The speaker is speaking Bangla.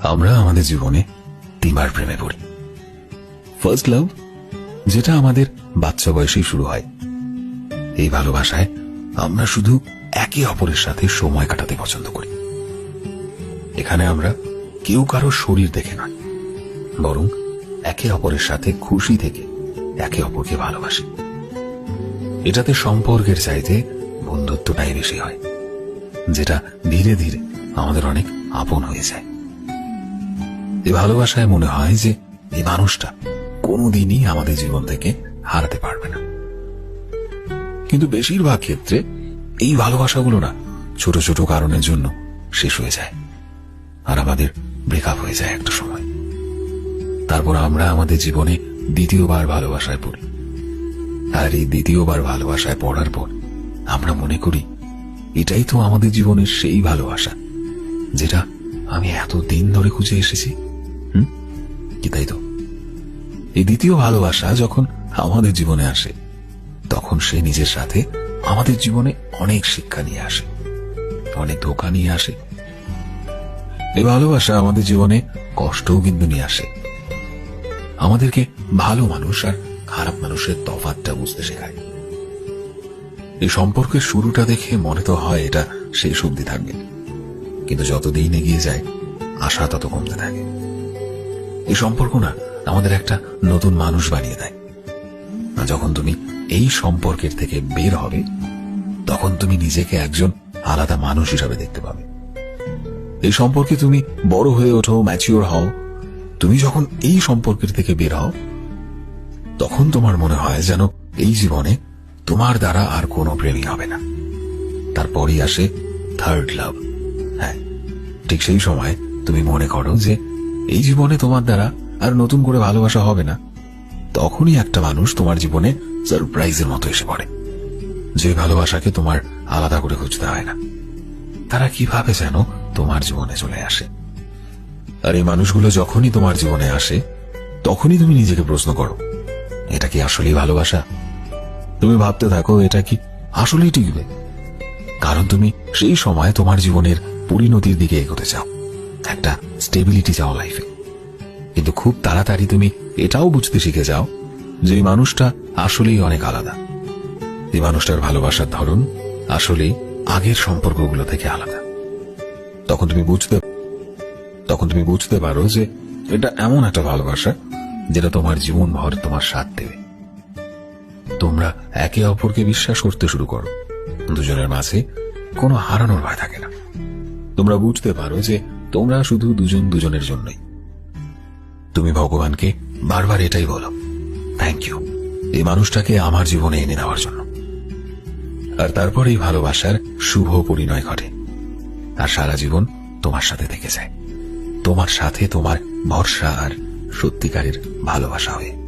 আমরা আমাদের জীবনে তিনবার প্রেমে পড়ি। ফার্স্ট লাভ যেটা আমাদের বাচ্চা বয়সেই শুরু হয়। এই ভালোবাসায় আমরা শুধু একে অপরের সাথে সময় কাটাতে পছন্দ করি। এখানে আমরা কেউ কারও শরীর দেখে নয়, বরং একে অপরের সাথে খুশি থেকে একে অপরকে ভালোবাসি। এটাতে সম্পর্কের চাইতে বন্ধুত্বটাই বেশি হয়, যেটা ধীরে ধীরে আমাদের অনেক আপন হয়ে যায়। এই ভালোবাসায় মনে হয় যে এই মানুষটা কোনোদিনই আমাদের জীবন থেকে হারাতে পারবে না। কিন্তু বেশিরভাগ ক্ষেত্রে এই ভালোবাসাগুলো না ছোট ছোট কারণের জন্য শেষ হয়ে যায় আর আমাদের ব্রেকআপ হয়ে যায় একটা সময়। তারপর আমরা আমাদের জীবনে দ্বিতীয়বার ভালোবাসায় পড়ি। আর এই দ্বিতীয়বার ভালোবাসায় পড়ার পর আমরা মনে করি, এটাই তো আমাদের জীবনের সেই ভালোবাসা, যেটা আমি এত দিন ধরে খুঁজে এসেছি। কি তাই তো? এই দ্বিতীয় ভালোবাসা যখন আমাদের জীবনে আসে, তখন সে নিজের সাথে আমাদের জীবনে অনেক শিক্ষা নিয়ে আসে, অনেক ধোকা নিয়ে আসে। এই ভালোবাসা আমাদের জীবনে কষ্টও কিন্তু নিয়ে আসে। আমাদেরকে ভালো মানুষ আর খারাপ মানুষের তফাতটা বুঝতে শেখায়। এই সম্পর্কের শুরুটা দেখে মনে তো হয় এটা শেষ অবধি থাকবে। কিন্তু যতদিন এগিয়ে যায়, আশা তত কমতে থাকে। এই সম্পর্ক না আমাদের একটা নতুন মানুষ বানিয়ে দেয়। যখন তুমি এই সম্পর্কের থেকে বের হবে, তখন তুমি নিজেকে একজন আলাদা মানুষ হিসাবে দেখতে পাবে। এই সম্পর্কে তুমি বড় হয়ে ওঠো ম্যাচিওর হও। তুমি যখন এই সম্পর্কের থেকে বের হও, তখন তোমার মনে হয় যেন এই জীবনে তোমার দ্বারা আর কোনো প্রেমী হবে না। তারপরই আসে থার্ড লাভ হ্যাঁ ঠিক সেই সময় তুমি মনে করো যে এই জীবনে তোমার দ্বারা আর নতুন করে ভালোবাসা হবে না। তখনই একটা মানুষ তোমার জীবনে সারপ্রাইজের মতো এসে পড়ে। যে ভালোবাসাকে তোমার আলাদা করে খুঁজতে হয় না। তারা কীভাবে যেন তোমার জীবনে চলে আসে। আর এই মানুষগুলো যখনই তোমার জীবনে আসে, তখনই তুমি নিজেকে প্রশ্ন করো, এটা কি আসলেই ভালোবাসা? তুমি ভাবতে থাকো, এটা কি আসলেই টিকবে? কারণ তুমি সেই সময় তোমার জীবনের পরিণতির দিকে এগোতে চাও। একটা স্টেবিলিটি চাও লাইফে কিন্তু খুব তাড়াতাড়ি তুমি এটাও বুঝতে শিখে যাও যে মানুষটা আসলেই অনেক আলাদা। এই মানুষটার ভালোবাসার ধরন আসলেই আগের সম্পর্কগুলো থেকে আলাদা। তখন তুমি বুঝতে, তখন তুমি বুঝতে পারো যে এটা এমন একটা ভালোবাসা যেটা তোমার জীবন ভর তোমার সাথ দেবে। তোমরা একে অপরকে বিশ্বাস করতে শুরু করো। দুজনের মাঝে কোনো হারানোর ভয় থাকে না। তোমরা বুঝতে পারো যে তোমরা শুধু দুজন দুজনের জন্যই। তুমি ভগবানকে বারবার এটাই বলো। থ্যাংক ইউ এই মানুষটাকে আমার জীবনে এনে নেওয়ার জন্য। আর তারপর এই ভালোবাসার শুভ পরিণয় ঘটে। আর সারা জীবন তোমার সাথে থেকে যায়। তোমার সাথে তোমার ভরসা আর সত্যিকারের ভালোবাসা হয়ে।